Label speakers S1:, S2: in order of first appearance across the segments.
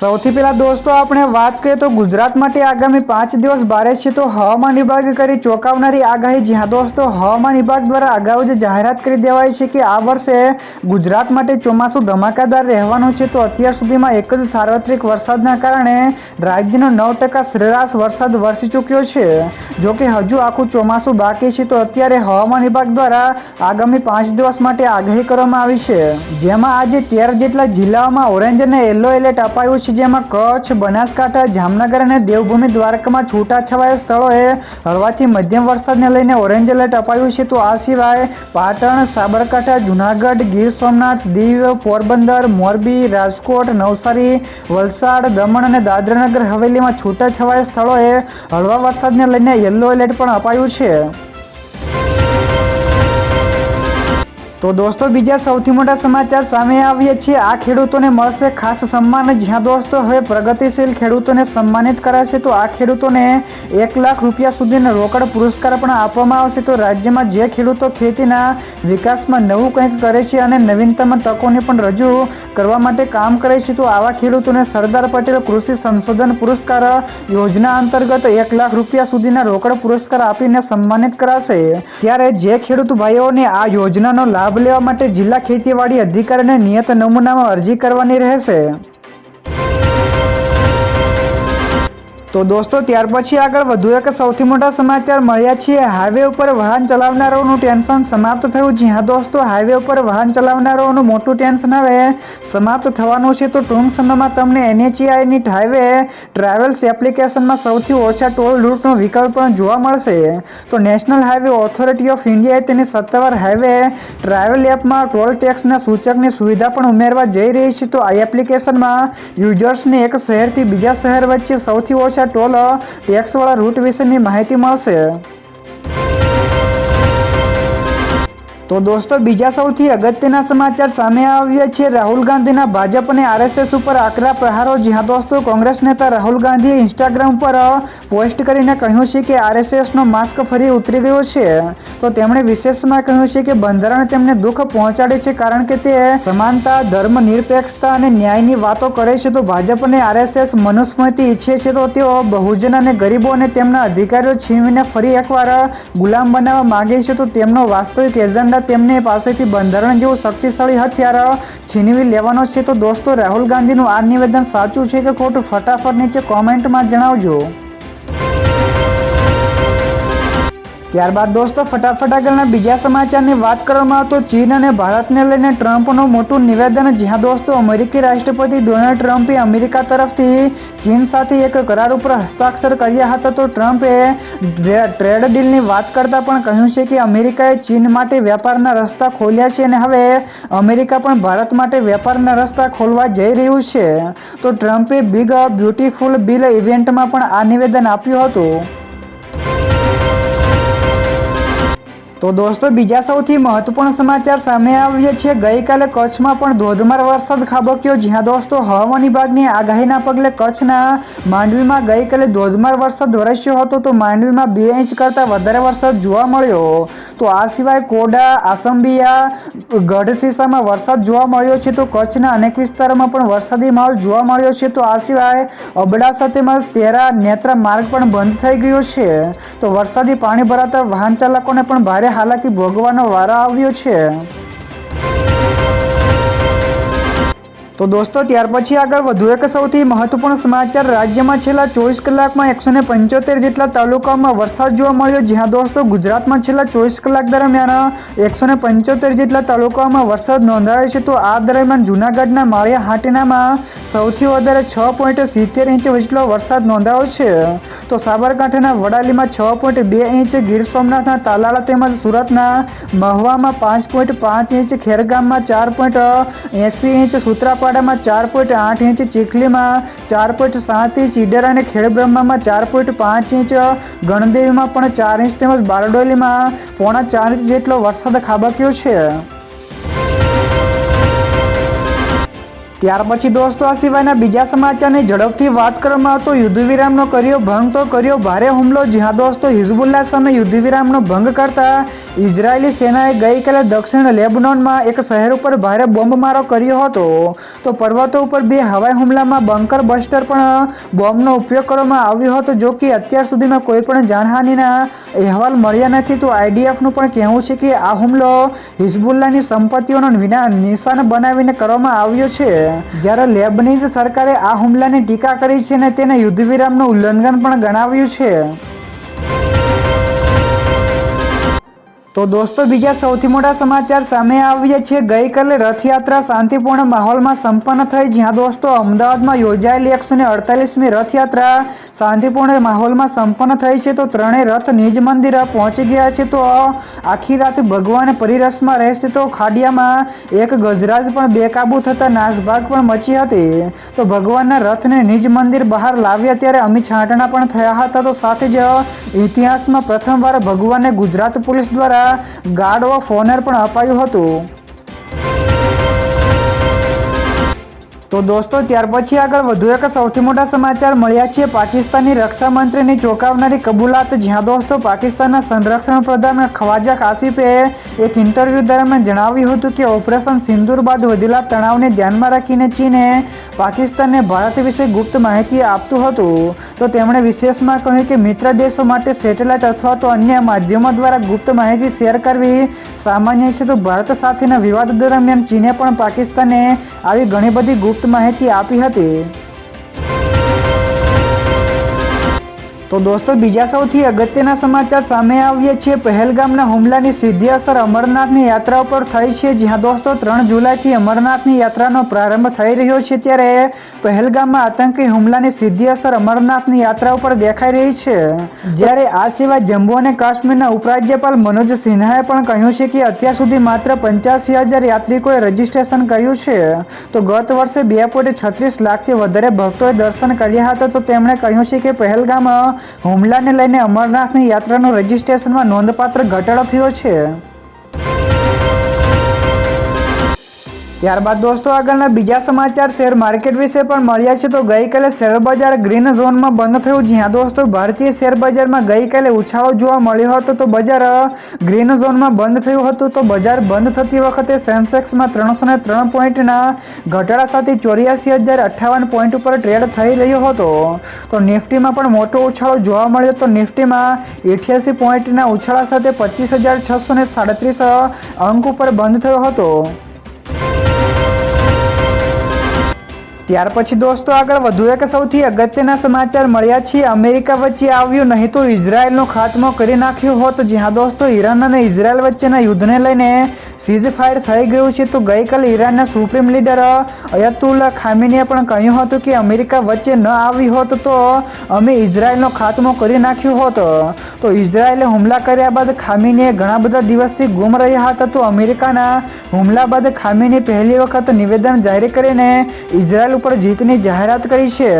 S1: સૌથી પહેલા દોસ્તો, આપણે વાત કરીએ તો ગુજરાત માટે આગામી પાંચ દિવસ ભારે છે તો હવામાન વિભાગે કરી ચોંકાવનારી આગાહી. જ્યાં દોસ્તો, હવામાન વિભાગ દ્વારા અગાઉ જ જાહેરાત કરી દેવાય છે કે આ વર્ષે ગુજરાત માટે ચોમાસું ધમાકાદાર રહેવાનું છે. તો અત્યાર સુધીમાં એક જ સાર્વત્રિક વરસાદના કારણે રાજ્યનો નવ ટકા સરેરાશ વરસાદ વરસી ચૂક્યો છે. જો કે હજુ આખું ચોમાસું બાકી છે તો અત્યારે હવામાન વિભાગ દ્વારા આગામી પાંચ દિવસ માટે આગાહી કરવામાં આવી છે. જેમાં આજે તેર જેટલા જિલ્લાઓમાં ઓરેન્જ અને યલો એલર્ટ અપાયું છે. જેમાં કચ્છ, બનાસકાંઠા, જામનગર અને દેવભૂમિ દ્વારકામાં છૂટાછવાયા સ્થળોએ હળવાથી મધ્યમ વરસાદને લઈને ઓરેન્જ એલર્ટ અપાયું છે. તો આ સિવાય પાટણ, સાબરકાંઠા, જુનાગઢ, ગીર સોમનાથ, દીવ, પોરબંદર, મોરબી, રાજકોટ, નવસારી, વલસાડ, દમણ અને દાદરાનગર હવેલીમાં છૂટાછવાયા સ્થળોએ હળવા વરસાદને લઈને યલો એલર્ટ પણ અપાયું છે. તો દોસ્તો, બીજા સૌથી મોટા સમાચાર સામે આવીએ છીએ. આ ખેડૂતોને મળશે ખાસ સન્માન. જ્યાં દોસ્તો, હવે પ્રગતિશીલ ખેડૂતોને સન્માનિત કરાશે, તો આ ખેડૂતોને એક લાખ રૂપિયા સુધીનો રોકડ પુરસ્કાર પણ આપવામાં આવશે. તો રાજ્યમાં જે ખેડૂતો ખેતીના વિકાસમાં નવું કંઈક કરે છે અને નવીનતમ તકોને પણ રજૂ કરવા માટે કામ કરે છે, તો આવા ખેડૂતોને સરદાર પટેલ કૃષિ સંશોધન પુરસ્કાર યોજના અંતર્ગત એક લાખ રૂપિયા સુધીના રોકડ પુરસ્કાર આપીને સન્માનિત કરાશે. ત્યારે જે ખેડૂત ભાઈઓને આ યોજનાનો લાભ લેવા માટે જિલ્લા ખેતીવાડી અધિકારીને નિયત નમૂનામાં અરજી કરવાની રહેશે. તો દોસ્તો, ત્યાર પછી આગળ વધુ એક સૌથી મોટા સમાચાર મળ્યા છે હાઈવે ઉપર વાહન ચલાવનારાઓનું ટેન્શન સમાપ્ત થયું. જ્યાં દોસ્તો, હાઈવે ઉપર વાહન ચલાવનારાઓનું મોટું ટેન્શન હવે સમાપ્ત થવાનું છે. તો ટૂંક સમયમાં તમને એનએચઆઈની હાઈવે ટ્રાવેલ્સ એપ્લિકેશનમાં સૌથી ઓછા ટોલ રૂટનો વિકલ્પ પણ જોવા મળશે. તો નેશનલ હાઈવે ઓથોરિટી ઓફ ઇન્ડિયાએ તેની સત્તાવાર હાઈવે ટ્રાવેલ એપમાં ટોલ ટેક્સના સૂચકની સુવિધા પણ ઉમેરવા જઈ રહી છે. તો આ એપ્લિકેશનમાં યુઝર્સને એક શહેરથી બીજા શહેર વચ્ચે સૌથી ઓછા ટોલ ટેક્સવાળા રૂટ વિશેની માહિતી મળશે. તો દોસ્તો, બીજા સૌથી અગત્યના સમાચાર સામે આવ્યા છે. રાહુલ ગાંધીના ભાજપ અને આરએસએસ ઉપર આકરા પ્રહારો. જ્યાં દોસ્તો, કોંગ્રેસ નેતા રાહુલ ગાંધીએ ઇન્સ્ટાગ્રામ પર પોસ્ટ કરીને કહ્યું છે કે આરએસએસનો માસ્ક ફરી ઉતરી ગયો છે. તો તેમણે વિશેષમાં કહ્યું છે કે બંધારણ તેમને દુઃખ પહોંચાડે છે કારણ કે તે સમાનતા, ધર્મ, નિરપેક્ષતા અને ન્યાયની વાતો કરે છે. તો ભાજપ અને આરએસએસ મનુસ્મૃતિ ઈચ્છે છે તો તેઓ બહુજન અને ગરીબો અને તેમના અધિકારીઓ છીનવીને ફરી એકવાર ગુલામ બનાવવા માગે છે. તો તેમનો વાસ્તવિક એજન્ડા તેમને પાસેથી બંધારણ જેવું શક્તિશાળી હથિયાર છીનવી લેવાનો છે. તો દોસ્તો, રાહુલ ગાંધીનું આ નિવેદન સાચું છે કે ખોટું? ફટાફટ નીચે કોમેન્ટમાં જણાવજો. ત્યારબાદ દોસ્તો, ફટાફટ આગળના બીજા સમાચારની વાત કરવામાં આવતો ચીન અને ભારતને લઈને ટ્રમ્પનું મોટું નિવેદન જ્યાં દોસ્તો, અમેરિકી રાષ્ટ્રપતિ ડોનાલ્ડ ટ્રમ્પે અમેરિકા તરફથી ચીન સાથે એક કરાર ઉપર હસ્તાક્ષર કર્યા હતા. તો ટ્રમ્પે ટ્રેડ ડીલની વાત કરતાં પણ કહ્યું છે કે અમેરિકાએ ચીન માટે વેપારના રસ્તા ખોલ્યા છે અને હવે અમેરિકા પણ ભારત માટે વેપારના રસ્તા ખોલવા જઈ રહ્યું છે. તો ટ્રમ્પે બિગ બ્યુટીફુલ બિલ ઇવેન્ટમાં પણ આ નિવેદન આપ્યું હતું. તો દોસ્તો, બીજા સૌથી મહત્વપૂર્ણ સમાચાર સામે આવ્યા છે. ગઈકાલે કચ્છમાં પણ ધોધમાર વરસાદ ખાબક્યો. જ્યાં દોસ્તો, હવામાન વિભાગની આગાહીના પગલે કચ્છના માંડવીમાં ગઈકાલે ધોધમાર વરસાદ વરસ્યો હતો. તો માંડવીમાં બે ઇંચ કરતાં વધારે વરસાદ જોવા મળ્યો. તો આ સિવાય કોડા, આસંબિયા ગઢસીસામાં વરસાદ જોવા મળ્યો છે. તો કચ્છના અનેક વિસ્તારોમાં પણ વરસાદી માહોલ જોવા મળ્યો છે. તો આ સિવાય અબડાસા તેમજ તેરા નેત્રા માર્ગ પણ બંધ થઈ ગયો છે. તો વરસાદી પાણી ભરાતા વાહન ચાલકોને પણ ભારે હાલાકી ભોગવાનો વારો આવ્યો છે. તો દોસ્તો, ત્યાર પછી આગળ વધુ એક સૌથી મહત્વપૂર્ણ સમાચાર રાજ્યમાં છેલ્લા ચોવીસ કલાકમાં એકસો પંચોતેર જેટલા તાલુકાઓમાં વરસાદ જોવા મળ્યો, જ્યાં દોસ્તો ગુજરાતમાં છેલ્લા ચોવીસ કલાક દરમિયાન એકસો પંચોતેર જેટલા તાલુકાઓમાં વરસાદ નોંધાયો છે. તો આ દરમિયાન જૂનાગઢના માળિયા હાટીનામાં સૌથી વધારે છ પોઈન્ટ સિત્તેર ઇંચ જેટલો વરસાદ નોંધાયો છે. તો સાબરકાંઠાના વડાલીમાં છ પોઈન્ટ બે ઇંચ, ગીર સોમનાથના તાલાળા તેમજ સુરતના મહવામાં પાંચ પોઈન્ટ પાંચ ઇંચ, ખેરગામમાં ચાર પોઈન્ટ એંસી ઇંચ સૂત્રાપાડામાં ચાર પોઈન્ટ આઠ ઇંચ, ચીખલીમાં ચાર પોઈન્ટ સાત ઇંચ ઈડર અને ખેડબ્રહ્મામાં ચાર પોઈન્ટ પાંચ ઇંચ, ગણદેવીમાં પણ ચાર ઇંચ તેમજ બારડોલીમાં પોણા ચાર ઇંચ જેટલો વરસાદ ખાબક્યો છે. ત્યાર પછી દોસ્તો, આ સિવાયના બીજા સમાચારની ઝડપથી વાત કરવામાં આવતો યુદ્ધવિરામનો કર્યો ભંગ તો કર્યો ભારે હુમલો, જ્યાં દોસ્તો હિઝબુલ્લા સામે યુદ્ધવિરામનો ભંગ કરતા ઇઝરાયેલી સેનાએ ગઈકાલે દક્ષિણ લેબનોનમાં એક શહેર ઉપર ભારે બોમ્બમારો કર્યો હતો. તો પર્વતો ઉપર બે હવાઈ હુમલામાં બંકર બસ્ટર પણ બોમ્બનો ઉપયોગ કરવામાં આવ્યો હતો, જો કે અત્યાર સુધીમાં કોઈ પણ જાનહાનિના અહેવાલ મળ્યા નથી. તો આઈડીએફનું પણ કહેવું છે કે આ હુમલો હિઝબુલ્લાની સંપત્તિઓનો વિના નિશાન બનાવીને કરવામાં આવ્યો છે. જ્યારે લેબનીઝ સરકારે આ હુમલાની ટીકા કરી છે અને તેને યુદ્ધ વિરામનું ઉલ્લંઘન પણ ગણાવ્યું છે. તો દોસ્તો, બીજા સૌથી મોટા સમાચાર સામે આવ્યા છે. ગઈકાલે રથયાત્રા શાંતિપૂર્ણ માહોલમાં સંપન્ન થઈ, જ્યાં દોસ્તો અમદાવાદમાં યોજાયેલી એકસો ને અડતાલીસમી રથયાત્રા શાંતિપૂર્ણ માહોલમાં સંપન્ન થઈ છે. તો ત્રણેય રથ નિજ મંદિર પહોંચી ગયા છે. તો આખી રાત ભગવાન પરિરસમાં રહેશે. તો ખાડિયામાં એક ગજરાજ પણ બેકાબુ થતા નાસભાગ પણ મચી હતી. તો ભગવાનના રથને નિજ મંદિર બહાર લાવ્યા ત્યારે અમિત છાંટણા પણ થયા હતા. તો સાથે જ ઇતિહાસમાં પ્રથમવાર ભગવાનને ગુજરાત પોલીસ દ્વારા ગાર્ડ ઓફ ઓનર પણ અપાયું હતું. તો દોસ્તો, ત્યાર પછી આગળ વધુ એક સૌથી મોટા સમાચાર મળ્યા છે. પાકિસ્તાની રક્ષામંત્રીની ચોંકાવનારી કબૂલાત. જ્યાં દોસ્તો, પાકિસ્તાનના સંરક્ષણ પ્રધાન ખ્વાજા કાસિફે એક ઇન્ટરવ્યૂ દરમિયાન જણાવ્યું હતું કે ઓપરેશન સિંદૂર બાદ વધેલા તણાવને ધ્યાનમાં રાખીને ચીને પાકિસ્તાનને ભારત વિશે ગુપ્ત માહિતી આપતું હતું. તો તેમણે વિશેષમાં કહ્યું કે મિત્ર દેશો માટે સેટેલાઇટ અથવા તો અન્ય માધ્યમો દ્વારા ગુપ્ત માહિતી શેર કરવી સામાન્ય છે. તો ભારત સાથેના વિવાદ દરમિયાન ચીને પણ પાકિસ્તાને આવી ઘણી બધી ગુપ્ત માહિતી આપી હતી. તો દોસ્તો, બીજા સૌથી અગત્યના સમાચાર સામે આવ્યા છે પહેલગામના હુમલાની સીધી અસર અમરનાથની યાત્રા ઉપર થઈ છે. જ્યાં દોસ્તો, ત્રણ જુલાઈથી અમરનાથની યાત્રાનો પ્રારંભ થઈ રહ્યો છે ત્યારે પહેલગામમાં આતંકી હુમલાની સીધી અસર અમરનાથની યાત્રા ઉપર દેખાઈ રહી છે. જ્યારે આ સિવાય જમ્મુ અને કાશ્મીરના ઉપરાજ્યપાલ મનોજ સિન્હાએ પણ કહ્યું છે કે અત્યાર સુધી માત્ર પંચ્યાસી હજાર યાત્રિકોએ રજીસ્ટ્રેશન કર્યું છે. તો ગત વર્ષે બે પોઈન્ટ છત્રીસ લાખથી વધારે ભક્તોએ દર્શન કર્યા હતા. તો તેમણે કહ્યું છે કે પહેલગામ હુમલાને લઈને અમરનાથની યાત્રાનું રજિસ્ટ્રેશનમાં નોંધપાત્ર ઘટાડો થયો છે. ત્યારબાદ દોસ્તો આગળના બીજા સમાચાર શેર માર્કેટ વિશે પણ મળ્યા છે. તો ગઈકાલે શેર બજાર ગ્રીન ઝોનમાં બંધ થયું, જ્યાં દોસ્તો ભારતીય શેર બજારમાં ગઈકાલે ઉછાળો જોવા મળ્યો હતો. તો બજાર ગ્રીન ઝોનમાં બંધ થયું હતું. તો બજાર બંધ થતી વખતે સેન્સેક્સમાં ત્રણસો ને ત્રણ પોઈન્ટના ઘટાડા સાથે ચોર્યાસી હજાર અઠ્ઠાવન પોઈન્ટ ઉપર ટ્રેડ થઈ રહ્યો હતો. તો નિફ્ટીમાં પણ મોટો ઉછાળો જોવા મળ્યો. તો નિફ્ટીમાં અઠ્યાસી પોઈન્ટના ઉછાળા સાથે પચીસ હજાર છસો ને સાડત્રીસ અંક ઉપર બંધ થયો હતો. ત્યાર પછી દોસ્તો આગળ વધુ એક સૌથી અગત્યના સમાચાર મળ્યા છે અમેરિકા વચ્ચે આવ્યું નહીં તો ઇઝરાયલનો ખાત્મો કરી નાખ્યો હોત, જ્યાં દોસ્તો ઈરાન અને ઇઝરાયલ વચ્ચેના યુદ્ધને લઈને સીઝ ફાયર થઈ ગયું છે તો ગઈકાલે ઈરાનના સુપ્રીમ લીડર અયતુલ્લા ખામીનીએ પણ કહ્યું હતું કે અમેરિકા વચ્ચે ન આવી હોત તો અમે ઇઝરાયલનો ખાત્મો કરી નાખ્યો હોત. તો ઇઝરાયલે હુમલા કર્યા બાદ ખામીનીએ ઘણા બધા દિવસથી ગુમ રહ્યા હતા તો અમેરિકાના હુમલા બાદ ખામીની પહેલી વખત નિવેદન જાહેર કરીને ઇઝરાયલ ઉપર જીતની જાહેરાત કરી છે.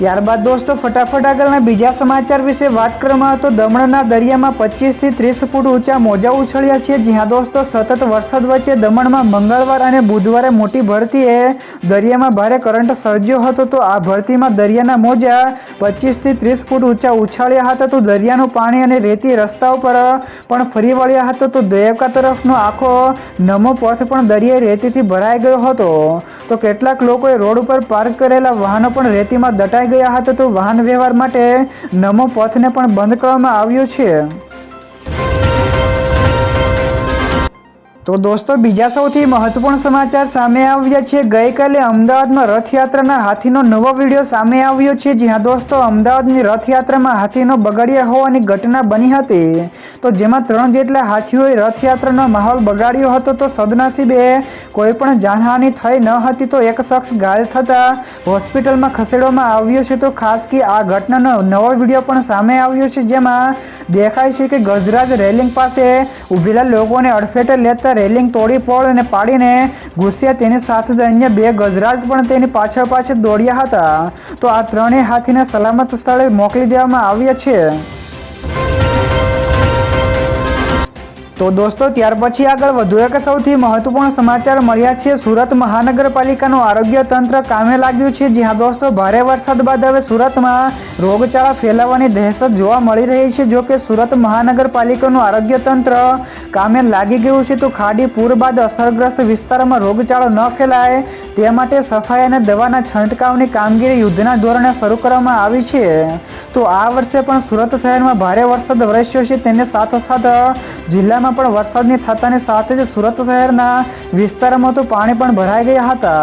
S1: ત્યારબાદ દોસ્તો, ફટાફટ આગળના બીજા સમાચાર વિશે વાત કરવામાં આવે તો દમણના દરિયામાં પચીસથી ત્રીસ ફૂટ ઊંચા મોજા ઉછળ્યા છે. જ્યાં દોસ્તો, સતત વરસાદ વચ્ચે દમણમાં મંગળવાર અને બુધવારે મોટી ભરતીએ દરિયામાં ભારે કરંટ સર્જ્યો હતો તો આ ભરતીમાં દરિયાના મોજા પચીસથી ત્રીસ ફૂટ ઊંચા ઉછાળ્યા હતા તો દરિયાનું પાણી અને રેતી રસ્તાઓ પર પણ ફરી વળ્યા હતા તો દેવકા તરફનો આખો નમો પથ પણ દરિયાઈ રેતીથી ભરાઈ ગયો હતો. તો કેટલાક લોકોએ રોડ ઉપર પાર્ક કરેલા વાહનો પણ રેતીમાં દટાઈ ગયા હતા તો વાહન વ્યવહાર માટે નમો પથને પણ બંધ કરવામાં આવ્યો છે. તો દોસ્તો, બીજા સૌથી મહત્વપૂર્ણ સમાચાર સામે આવ્યા છે. ગઈકાલે અમદાવાદમાં રથયાત્રાના હાથીનો નવો વીડિયો સામે આવ્યો છે. જ્યાં દોસ્તો, અમદાવાદની રથયાત્રામાં હાથીનો બગાડ્યા હોવાની ઘટના બની હતી. તો જેમાં ત્રણ જેટલા હાથીઓએ રથયાત્રાનો માહોલ બગાડ્યો હતો. તો સદનસીબે કોઈ પણ જાનહાનિ થઈ ન હતી તો એક શખ્સ ઘાયલ થતા હોસ્પિટલમાં ખસેડવામાં આવ્યો છે. તો ખાસ કે આ ઘટનાનો નવો વીડિયો પણ સામે આવ્યો છે. જેમાં દેખાય છે કે ગજરાજ રેલિંગ પાસે ઊભેલા લોકોને અડફેટે લેતા રેલિંગ તોડી પડ અને પાડીને ઘૂસ્યા તેની સાથે જ અન્ય બે ગજરાજ પણ તેની પાછળ પાછળ દોડ્યા હતા. તો આ ત્રણેય હાથીને સલામત સ્થળે મોકલી દેવામાં આવ્યા છે. તો દોસ્તો, ત્યાર પછી આગળ વધુ એક સૌથી મહત્વપૂર્ણ સમાચાર મળ્યા છે. સુરત મહાનગરપાલિકાનું આરોગ્ય તંત્ર કામે લાગ્યું છે. જ્યાં દોસ્તો, ભારે વરસાદ બાદ હવે સુરતમાં રોગચાળા ફેલાવાની દહેશત જોવા મળી રહી છે. જો કે સુરત મહાનગરપાલિકાનું આરોગ્ય તંત્ર કામે લાગી ગયું છે, તો ખાડી, પૂર બાદ અસરગ્રસ્ત વિસ્તારોમાં રોગચાળો ન ફેલાય. તે માટે સફાઈ અને દવાના છંટકાવની કામગીરી યુદ્ધના ધોરણે શરૂ કરવામાં આવી છે. તો આ વર્ષે પણ સુરત શહેરમાં ભારે વરસાદ વરસ્યો છે. તેને સાથોસાથ જિલ્લામાં પણ વરસાદની થતાની સાથે જ સુરત શહેરના વિસ્તારોમાં તો પાણી પણ ભરાઈ ગયા હતા.